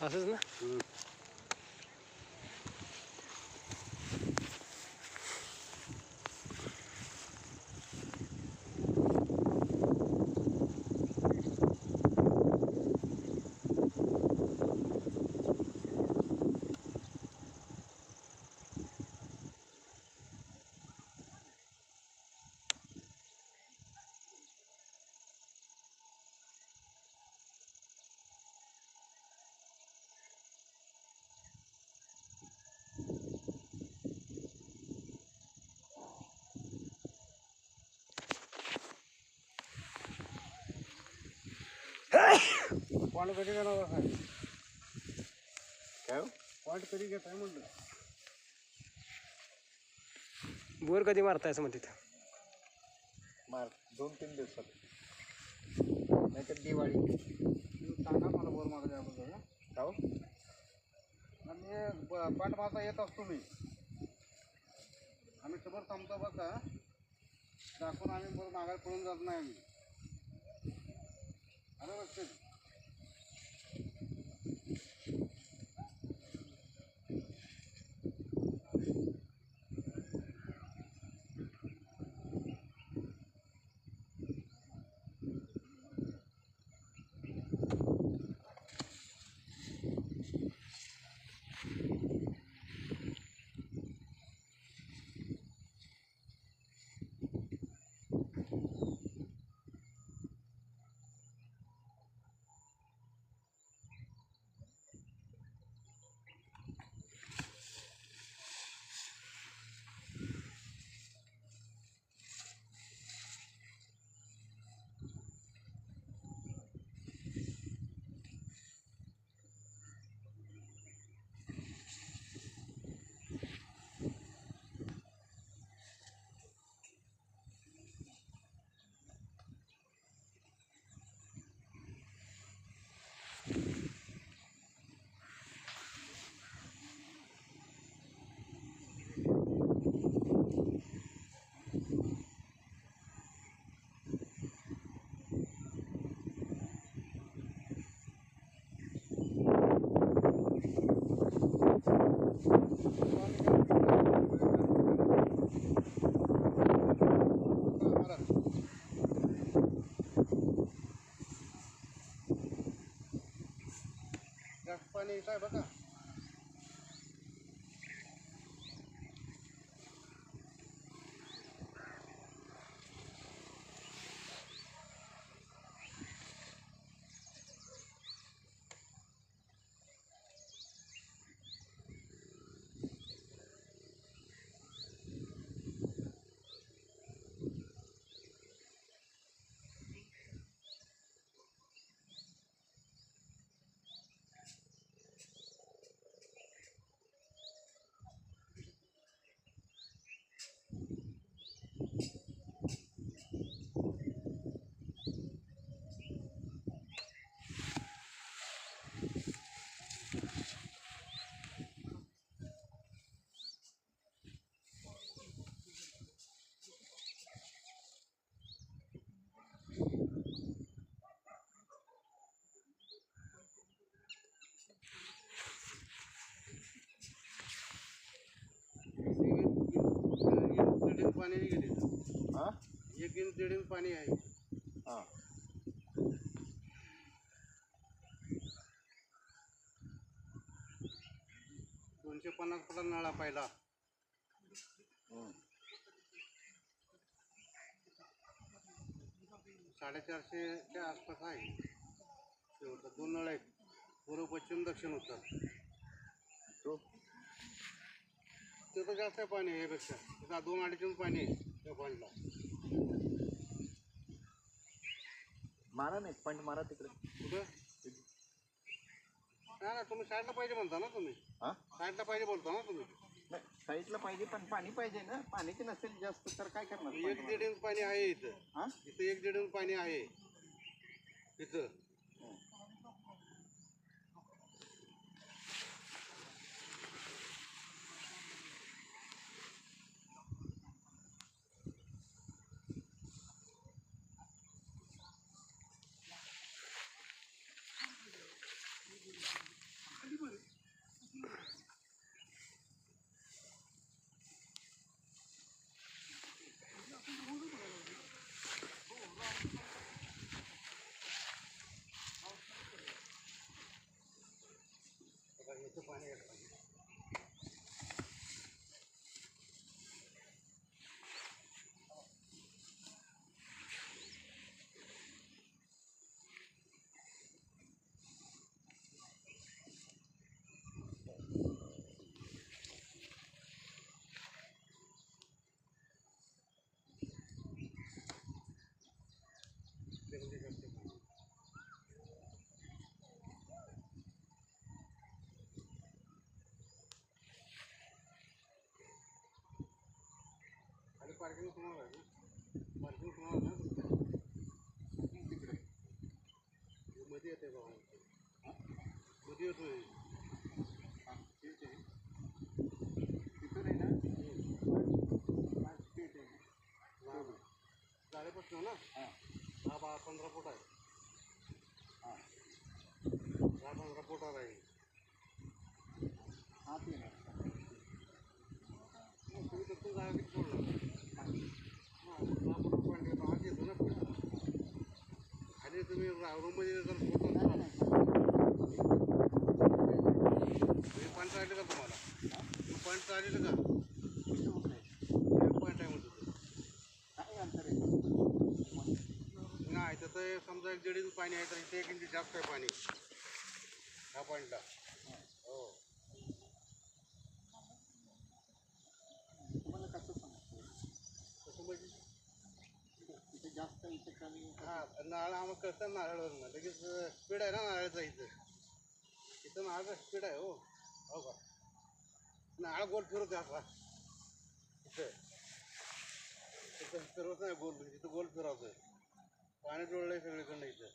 असंच ना पॉईंट कधी घेणार काय? काय हो? पॉईंट कधी घेताय म्हणलं? बोर कधी मारताय असं म्हणते मार दोन तीन दिवसात. नाहीतर दिवाळी. सांगा मला वर मारा याबद्दल हं? का हो? आणि ब- पाठ माझा येत असतो मी. आम्ही समोर थांबतो बघा दाखवून आम्ही बरं मागायला पळून जात नाही आम्ही. अरे बघते जास्त पाणी येत आहे बघा एक दीड इंच पाणी गेले हा एक इंच दीड इंच पाणी आहे. हा. दोनशे पन्नास फुटा नळा पहिला. साडेचारशेच्या आसपास आहे. शेवटचं दोन नळ आहेत. पूर्व पश्चिम दक्षिण उत्तर. तो? तिथं जास्त पाणी आहे यापेक्षा. तिथं दोन अडीच पाणी आहे त्या पॉईंटला मारा नाही पण मारा तिकडे. कुठं? नाही ना तुम्ही साईडला पाहिजे म्हणता ना तुम्ही. हा? साईडला पाहिजे बोलता ना तुम्ही. नाही साईडला पाहिजे पण पाणी पाहिजे ना. पाण्याची नसेल जास्त तर काय करणार? एक दीड इंच पाणी आहे इथं. हा? इथं एक दीड इंच पाणी आहे. इथं. पार्किंग तुम्हाला आहे ना? पार्किंग ना तिकडे. हे मध्ये येते बाबा मध्ये येतोय. हा, ठीक आहे. तिथून आहे ना? हा, ठीक आहे. गाड्यापासून ना? हा. दहा बारा पंधरा फूट आहे. हा. दहा पंधरा फुटावर आहे. आत येणार. मग तुम्ही तिथून जागा किती सोडला पॉईंट येतो येतो ना पुढे. तुम्ही रूममध्ये जर नाही, पॉईंट आले का तुम्हाला पॉईंट आलेलं का पॉईंट आहे म्हणतो नाही तर ते समजा एक दीड इंच पाणी आहे तर इथे एक इंच जास्त आहे पाणी ह्या पॉईंटला हो तुम्हाला कसं समजतं? तसं म्हणजे इथे जास्त इथे कमी हा नारळ आम्हाला कळतं नारळवरून. लगेच स्पीड आहे ना नारळाचा इथं. इथं नारळाचा स्पीड आहे हो. हो का? नारळ गोल फिरवते असा इथं. इथं फिरवत नाही गोल इथं गोल फिरवतोय. पाणी जोडलंय सगळीकडनं इथं.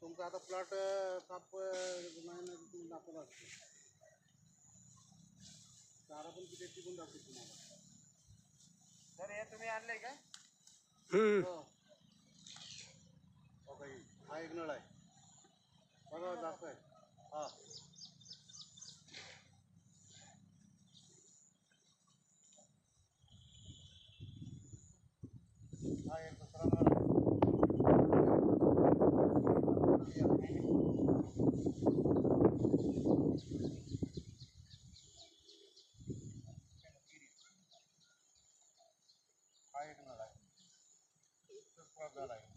तुमचा आता प्लॉट साप नाही ना तुम्ही दाखवला असतो. चारा पण किती टिकून दाखवतो तुम्हाला. तर हे तुम्ही आणलंय का. हो. हो काही हा एक नळ आहे बघा दाखव आहे हा हा एक दुसरा नळ आहे. हा एक नळ आहे दुसरा नळ आहे स्पीड आहे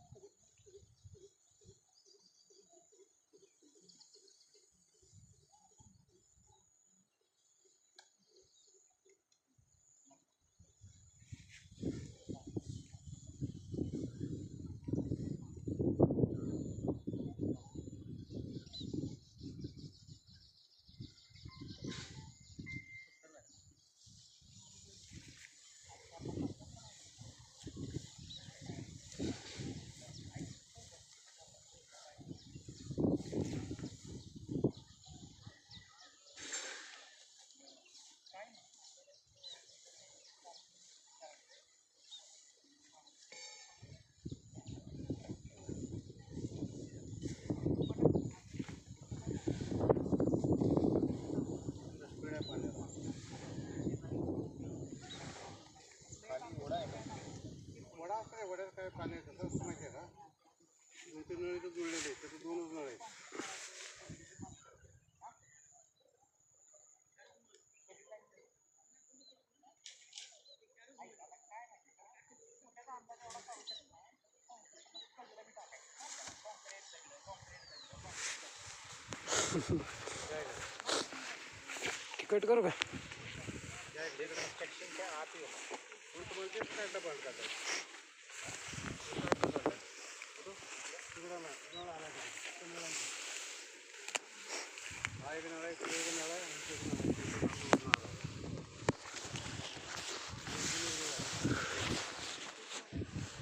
इथं जुळलेले आहेत त्याचं दोनच नळ आहेत कट करू का? आत येणार मग तुम्हाला तेच साईडला पाणी टाकायचं तिकडं ना नळ आला का? तो नळ आहे. हा एक नळ आहे तो एक नळ आहे आणि तो एक नळ आहे. तो एक नळ आहे.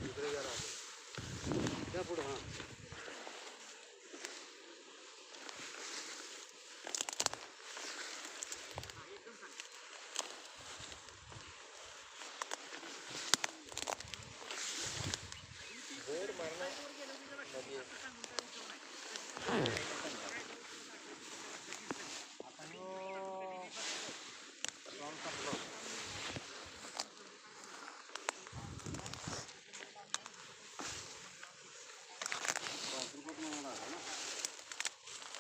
इकडे जरा आहे. त्या पुढं हां भाद्रपद महिना लागला ना हम्म. हो ना पाऊस हम्म. भाद्रपद लागला आहे. हम्म. तेव्हा कराडमध्ये चांगलाच होतो मी तुमच्या इथे मोठी गाडी बसतो मस्त गेली मी म्हटलं बारकी गाडी राहतो होती काय अडचण नाही मोठी गाडी आराम करत बसतो इथे मोठीकडे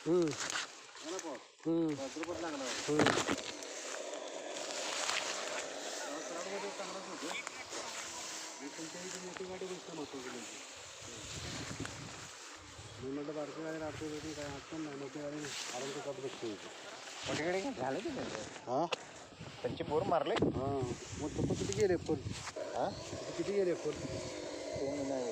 झालं की हां. त्यांचे बोर मारले हां मग तू किती गेले फुल हा? किती गेले फुल दोन नाही.